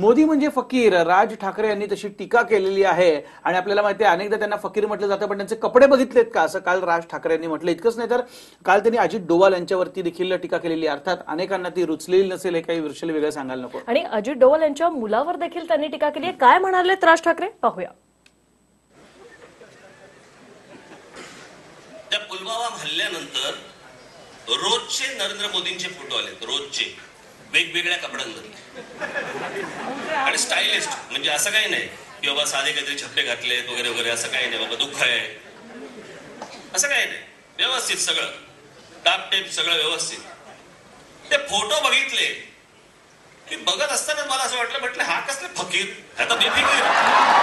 मोदी म्हणजे फकीर. राज ठाकरे यांनी तशी टीका केलेली आहे. आणि आपल्याला माहिती आहे अनेकदा त्यांना फकीर म्हटलं जातं पण त्यांचे कपडे बघितलेत का? असं काल राज ठाकरे यांनी म्हटलं. इतकंच नाही तर काल त्यांनी अजित डोवाल यांच्यावरती देखील टीका केलेली अर्थात अनेकांना ती रुचलेली नसेल हे काही विषय वेगळं सांगायला नको. आणि अजित डोवाल यांच्या मुलावर देखील त्यांनी टीका केली आहे. काय म्हणाले राज ठाकरे? पाहूया. त्या पुलवामा हल्ल्यानंतर रोजचे नरेंद्र मोदींचे फोटो आलेत. रोजचे. वेगवेगळ्या कपड्यांमध्ये आणि स्टायलिस्ट म्हणजे असं काही नाही की बाबा साधे काहीतरी छप्पे घातलेत वगैरे वगैरे असं काही नाही. बाबा दुःख आहे. असं काही नाही. व्यवस्थित सगळं. टाप टेप सगळं व्यवस्थित. ते फोटो बघितले. की बघत असताना मला असं वाटलं म्हटलं हा कसले फकीर? आता बेफिकीर.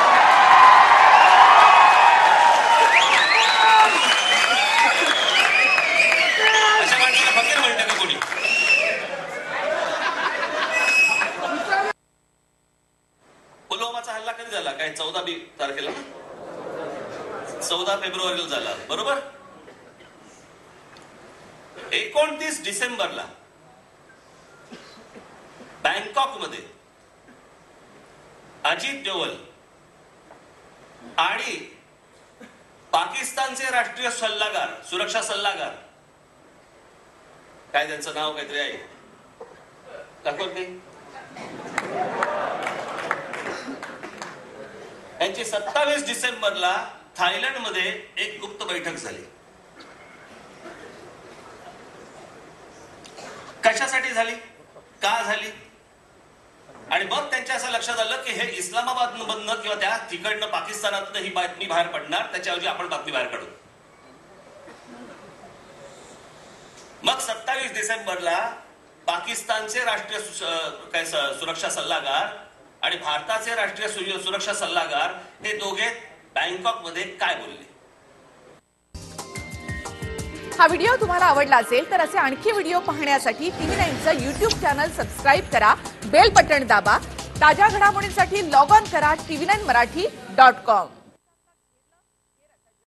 पुलवामाचा हल्ला कधी झाला? काय चौदा बी तारखेला चौदा फेब्रुवारीला झाला. बरोबर? एकोणतीस डिसेंबरला बँकॉकमध्ये अजित डोवल आणि पाकिस्तानचे राष्ट्रीय सल्लागार सुरक्षा सल्लागार. काय त्यांचं नाव काहीतरी आहे? दाखवत नाही? यांची सत्तावीस डिसेंबरला थायलंडमध्ये एक गुप्त बैठक झाली. कशासाठी झाली? का झाली? आणि मग त्यांच्या असं लक्षात आलं की हे इस्लामाबाद मधनं किंवा त्या तिकडनं पाकिस्तानातनं ही बातमी बाहेर पडणार त्याच्याऐवजी आपण बातमी बाहेर काढू. मग सत्तावीस डिसेंबरला पाकिस्तानचे राष्ट्रीय काय सुरक्षा सल्लागार आणि भारताचे राष्ट्रीय सुरक्षा सल्लागार हे दोघे बँकॉकमध्ये काय बोलले? हा व्हिडिओ तुम्हाला आवडला असेल तर असे आणखी व्हिडिओ पाहण्यासाठी टीव्ही नाईनचं युट्यूब चॅनल सबस्क्राईब करा बेल बटन दाबा ताज्या घडामोडींसाठी लॉग ऑन करा TV nine Marathi dot com.